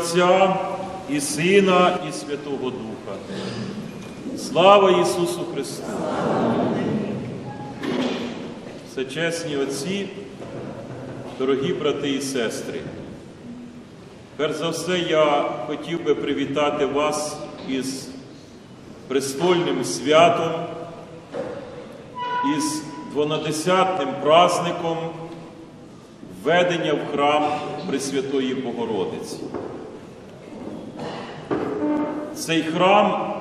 Отця і Сина, і Святого Духа. Слава Ісусу Христу! Всечесні Отці, дорогі брати і сестри. Перш за все, я хотів би привітати вас із престольним святом, із двонадесятним праздником введення в храм Пресвятої Богородиці. Цей храм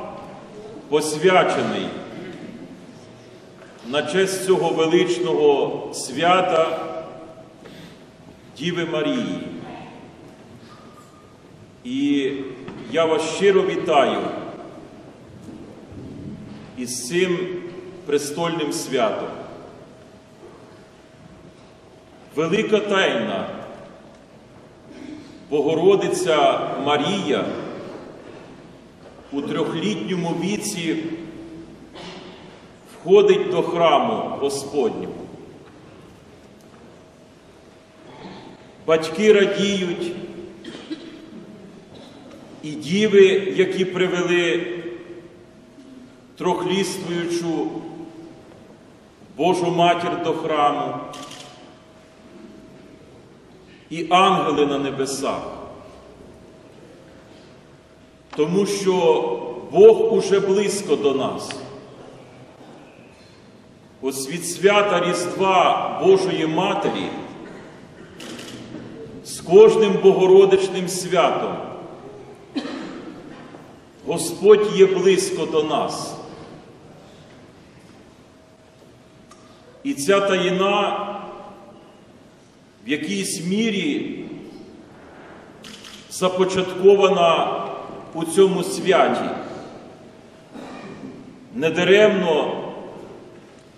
посвячений на честь цього величного свята Діви Марії. І я вас щиро вітаю із цим престольним святом. Велика тайна Богородиця Марія у трьохлітньому віці входить до храму Господнього. Батьки радіють, і діви, які привели трохліствуючу Божу матір до храму, і ангели на небесах. Тому що Бог уже близько до нас. Ось від свята Різдва Божої Матері з кожним Богородичним святом Господь є близько до нас. І ця таїна в якійсь мірі започаткована у цьому святі. Недаремно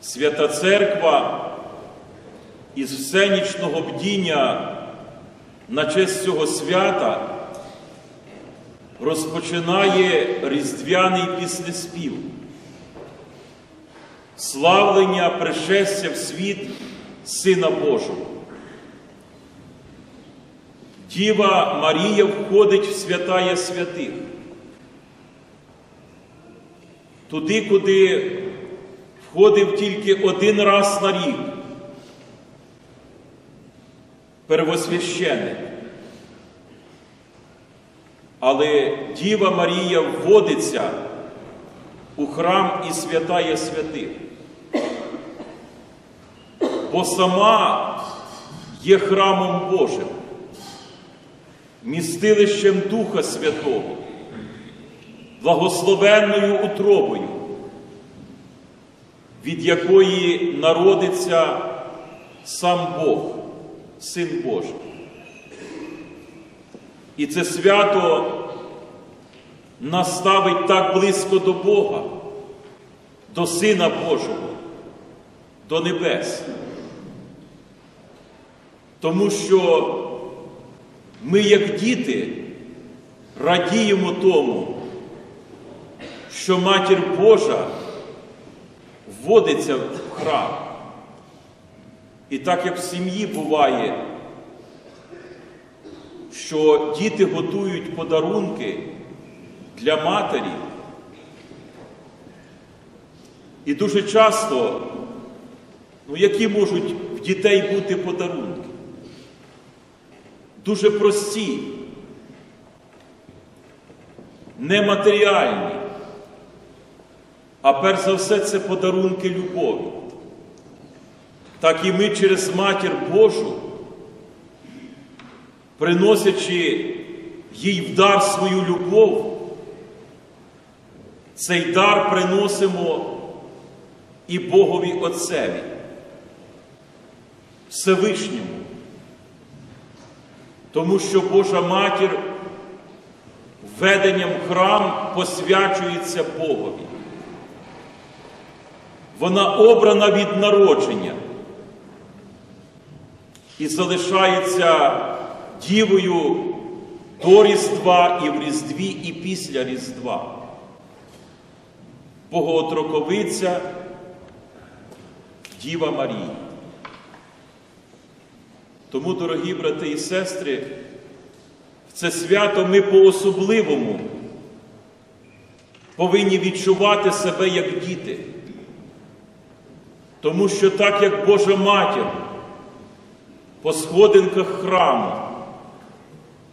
Свята Церква із всенічного бдіння на честь цього свята розпочинає різдвяний піснеспів, славлення пришестя в світ Сина Божого. Діва Марія входить в святая святих. Туди, куди входив тільки один раз на рік. Первосвященик. Але Діва Марія вводиться у храм і святая святих. Бо сама є храмом Божим містилищем Духа Святого, благословенною утробою, від якої народиться сам Бог, Син Божий. І це свято нас ставить так близько до Бога, до Сина Божого, до небес. Тому що ми, як діти, радіємо тому, що Матір Божа вводиться в храм. І так як в сім'ї буває, що діти готують подарунки для матері, і дуже часто, ну які можуть в дітей бути подарунки? Дуже прості, нематеріальні, а перш за все це подарунки любові. Так і ми через Матір Божу, приносячи їй в дар свою любов, цей дар приносимо і Богові Отцеві, Всевишньому. Тому що Божа Матір введенням храм посвячується Богові. Вона обрана від народження і залишається дівою до Різдва і в Різдві, і після Різдва. Богоотроковиця Діва Марія. Тому, дорогі брати і сестри, В це свято ми по-особливому повинні відчувати себе як діти. Тому що так як Божа Матір по сходинках храму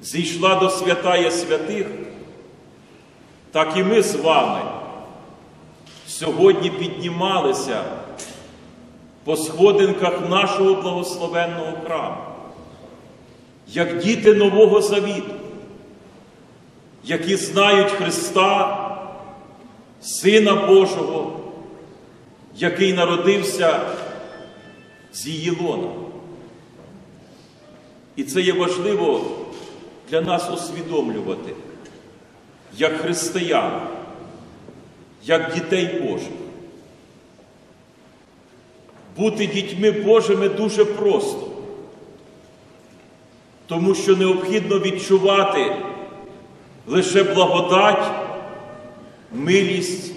зійшла до святая святих, так і ми з вами сьогодні піднімалися по сходинках нашого благословенного храму, як діти Нового Завіту, які знають Христа, Сина Божого, який народився з її лона. І це є важливо для нас усвідомлювати, як християн, як дітей Божих. Бути дітьми Божими дуже просто, тому що необхідно відчувати лише благодать, милість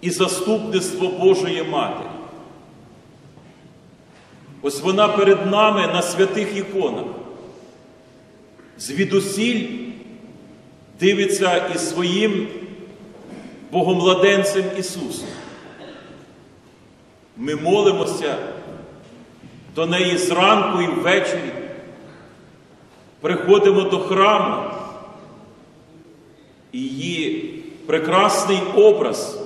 і заступництво Божої Матері. Ось вона перед нами на святих іконах. Звідусіль дивиться із своїм Богомладенцем Ісусом. Ми молимося до неї зранку і ввечері, приходимо до храму, і її прекрасний образ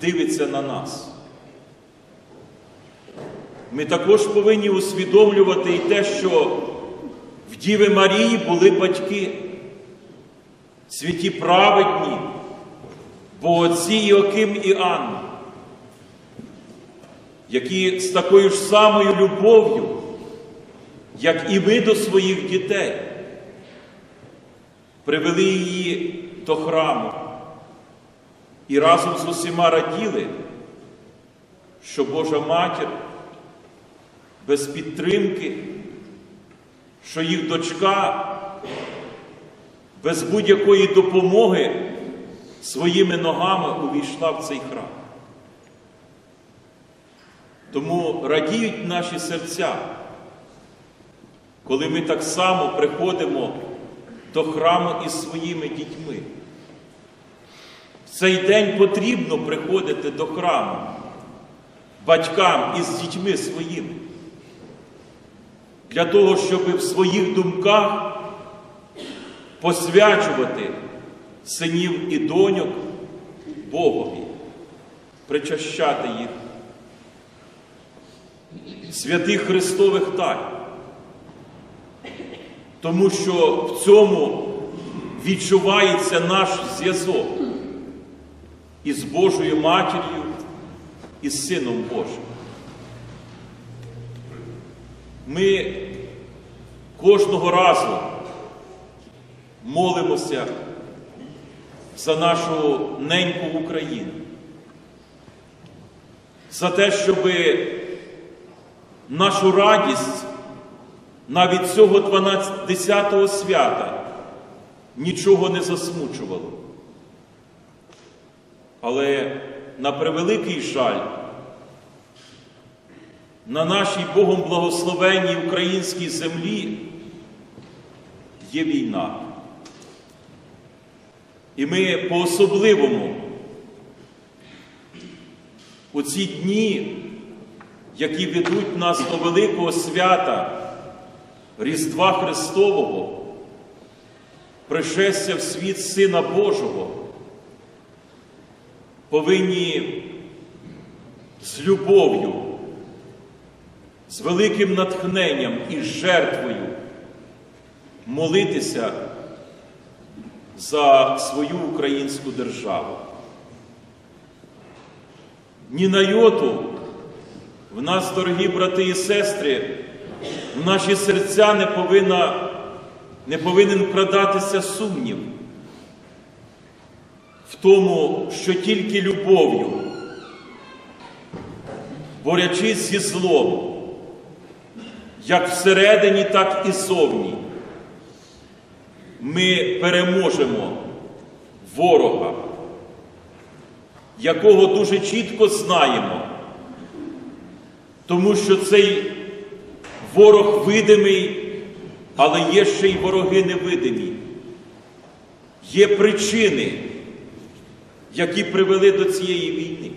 дивиться на нас. Ми також повинні усвідомлювати і те, що в Діви Марії були батьки, святі праведні, Богоці Іоким і Анна, які з такою ж самою любов'ю, як і ми до своїх дітей, привели її до храму і разом з усіма раділи, що Божа Матір без підтримки, що їх дочка без будь-якої допомоги своїми ногами увійшла в цей храм. Тому радіють наші серця, коли ми так само приходимо до храму із своїми дітьми. В цей день потрібно приходити до храму батькам із дітьми своїми для того, щоб в своїх думках посвячувати синів і доньок Богові, причащати їх, святих Христових тайн. Тому що в цьому відчувається наш зв'язок із Божою матір'ю і з Сином Божим. Ми кожного разу молимося за нашу неньку Україну, за те, щоб нашу радість навіть цього 12-го свята нічого не засмучувало. Але на превеликий жаль, на нашій Богом благословенній українській землі є війна. І ми по-особливому у ці дні, які ведуть нас до великого свята Різдва Христового, пришестя в світ Сина Божого, повинні з любов'ю, з великим натхненням і жертвою молитися за свою українську державу. Ні на йоту в нас, дорогі брати і сестри, в наші серця не, повинна, не повинен вкрадатися сумнів в тому, що тільки любов'ю, борячись зі злом, як всередині, так і зовні, ми переможемо ворога, якого дуже чітко знаємо, тому що цей ворог видимий Але є ще й вороги невидимі. Є причини, які привели до цієї війни.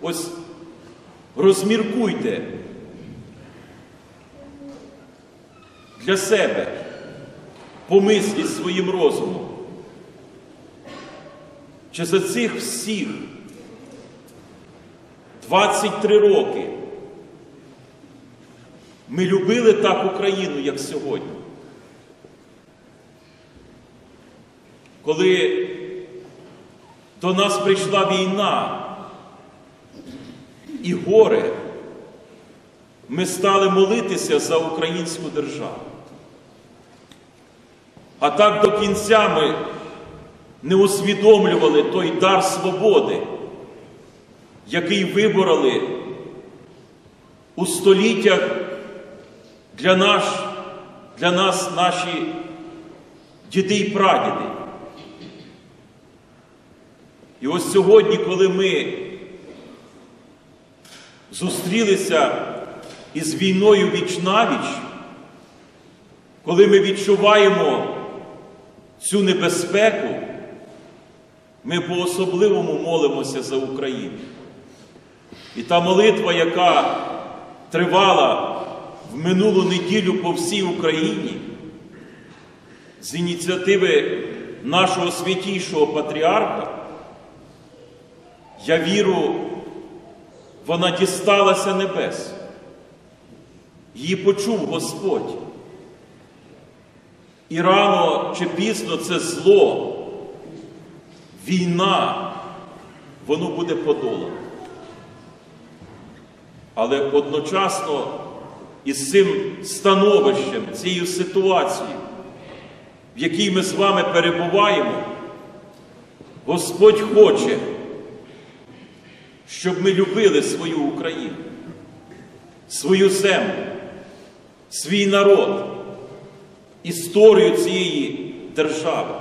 Ось розміркуйте для себе, помисліть своїм розумом. Чи за цих всіх 23 роки ми любили так Україну, як сьогодні? Коли до нас прийшла війна і горе, ми стали молитися за українську державу. А так до кінця ми не усвідомлювали той дар свободи, який вибороли у століттях для, наш, для нас наші діди і прадіди. І ось сьогодні, коли ми зустрілися із війною віч навіч, коли ми відчуваємо цю небезпеку, ми по-особливому молимося за Україну. І та молитва, яка тривала в минулу неділю по всій Україні, з ініціативи нашого святійшого патріарха, я віру, вона дісталася небес. Її почув Господь. І рано чи пізно це зло, війна, воно буде подолано. Але одночасно із цим становищем, цією ситуацією, в якій ми з вами перебуваємо, Господь хоче, щоб ми любили свою Україну, свою землю, свій народ, історію цієї держави.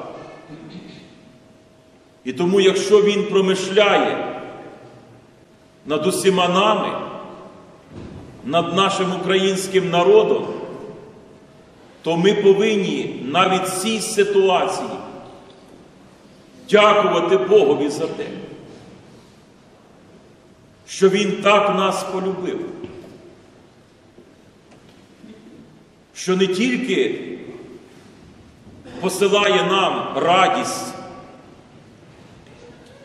І тому, якщо Він промишляє над усіма нами, над нашим українським народом, то ми повинні навіть в цій ситуації дякувати Богові за те, що Він так нас полюбив, що не тільки посилає нам радість,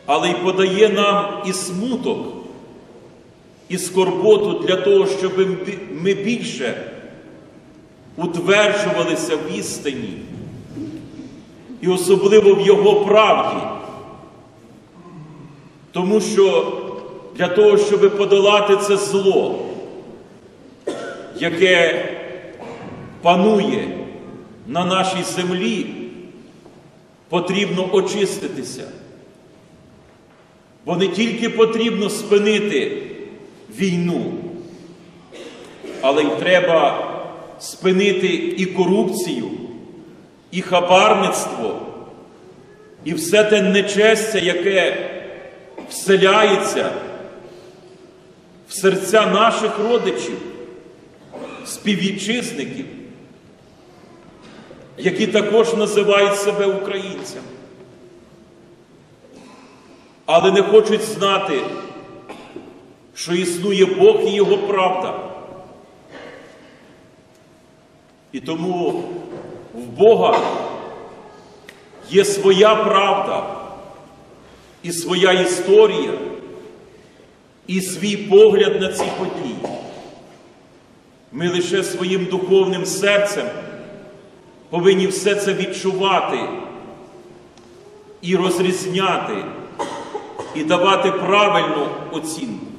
але й подає нам і смуток, і скорботу для того, щоб ми більше утверджувалися в істині, і особливо в Його правді. Тому що для того, щоб подолати це зло, яке панує на нашій землі, потрібно очиститися. Бо не тільки потрібно спинити війну, але й треба спинити і корупцію, і хабарництво, і все те нечестя, яке вселяється в серця наших родичів, співвітчизників, які також називають себе українцями, але не хочуть знати, що існує Бог і Його правда. І тому в Бога є своя правда і своя історія, і свій погляд на ці події. Ми лише своїм духовним серцем повинні все це відчувати і розрізняти, і давати правильну оцінку.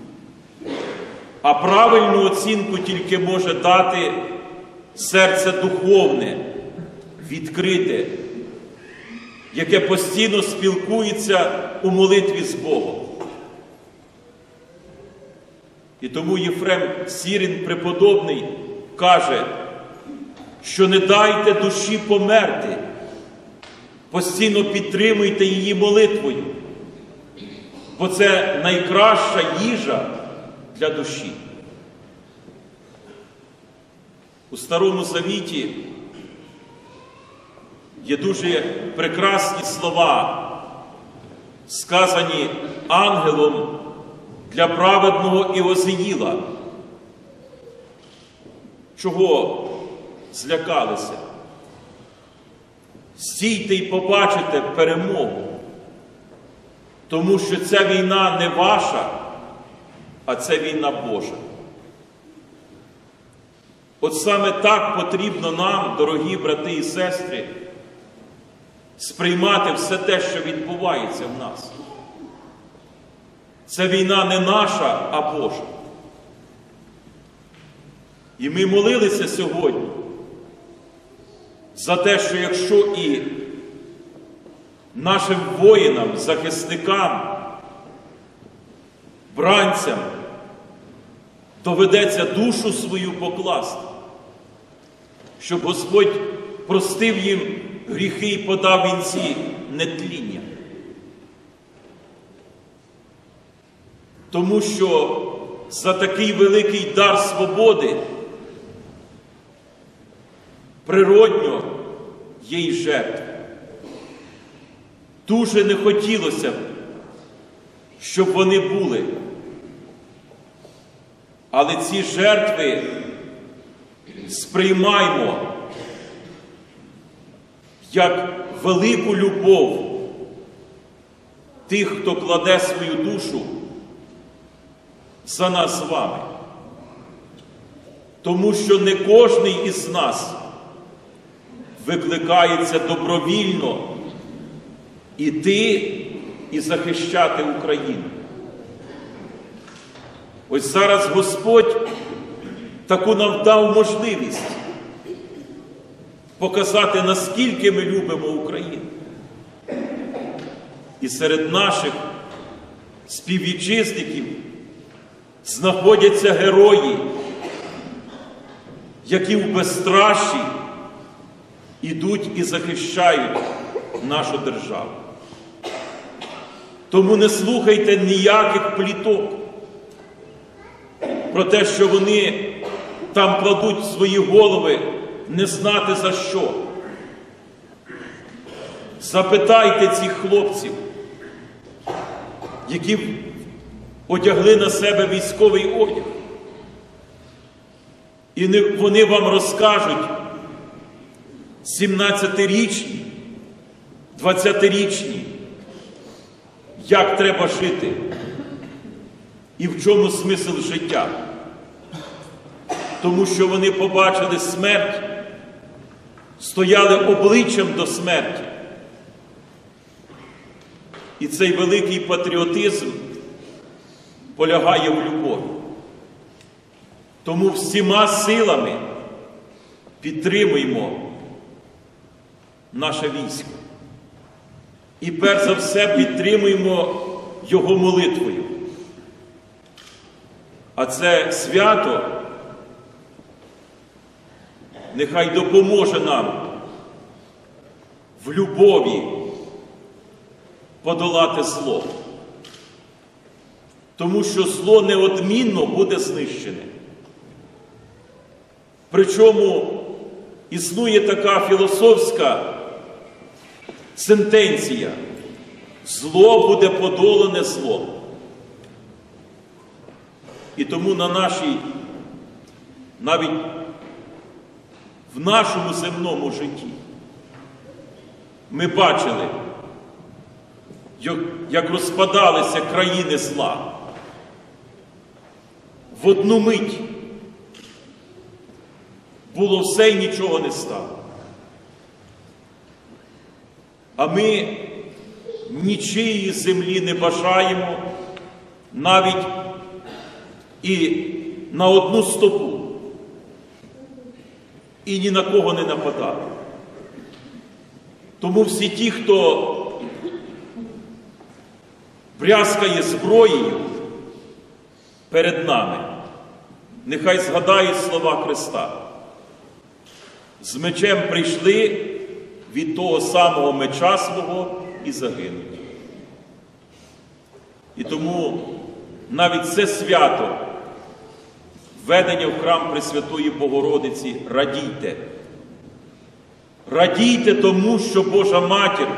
А правильну оцінку тільки може дати серце духовне, відкрите, яке постійно спілкується у молитві з Богом. І тому Єфрем Сірін преподобний каже, що не дайте душі померти, постійно підтримуйте її молитвою, бо це найкраща їжа для душі. У Старому Завіті є дуже прекрасні слова, сказані ангелом для праведного Іозиїла. Чого злякалися? Стійте й побачите перемогу, тому що ця війна не ваша, а це війна Божа. От саме так потрібно нам, дорогі брати і сестри, сприймати все те, що відбувається в нас. Це війна не наша, а Божа. І ми молилися сьогодні за те, що якщо і нашим воїнам, захисникам, бранцям доведеться душу свою покласти, щоб Господь простив їм гріхи і подав вінці нетління. Тому що за такий великий дар свободи природньо є й жертви. Дуже не хотілося б, щоб вони були. Але ці жертви сприймаймо як велику любов тих, хто кладе свою душу за нас з вами. Тому що не кожний із нас викликається добровільно іти і захищати Україну. Ось зараз Господь таку нам дав можливість показати, наскільки ми любимо Україну. І серед наших співвітчизників знаходяться герої, які в безстраші ідуть і захищають нашу державу. Тому не слухайте ніяких пліток про те, що вони там кладуть свої голови не знати за що. Запитайте цих хлопців, які одягли на себе військовий одяг. І вони вам розкажуть 17-річні, 20-річні, як треба жити і в чому смисл життя. Тому що вони побачили смерть, стояли обличчям до смерті. І цей великий патріотизм полягає в любові. Тому всіма силами підтримуємо наше військо. І перш за все підтримуємо його молитвою. А це свято нехай допоможе нам в любові подолати зло. Тому що зло неодмінно буде знищене. Причому існує така філософська сентенція. Зло буде подолане злом. І тому на нашій, навіть в нашому земному житті ми бачили, як розпадалися країни зла. В одну мить було все і нічого не стало. А ми нічиї землі не бажаємо навіть і на одну стопу, і ні на кого не нападати. Тому всі ті, хто брязкає зброєю перед нами, нехай згадають слова Христа. З мечем прийшли від того самого меча свого і загинуть. І тому навіть це свято введення в храм Пресвятої Богородиці, радійте. Радійте тому, що Божа Матір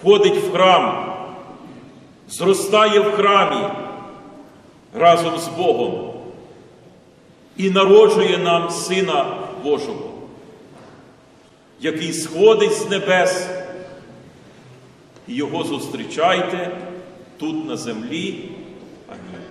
входить в храм, зростає в храмі разом з Богом і народжує нам Сина Божого, який сходить з небес. І його зустрічайте тут на землі. Амінь.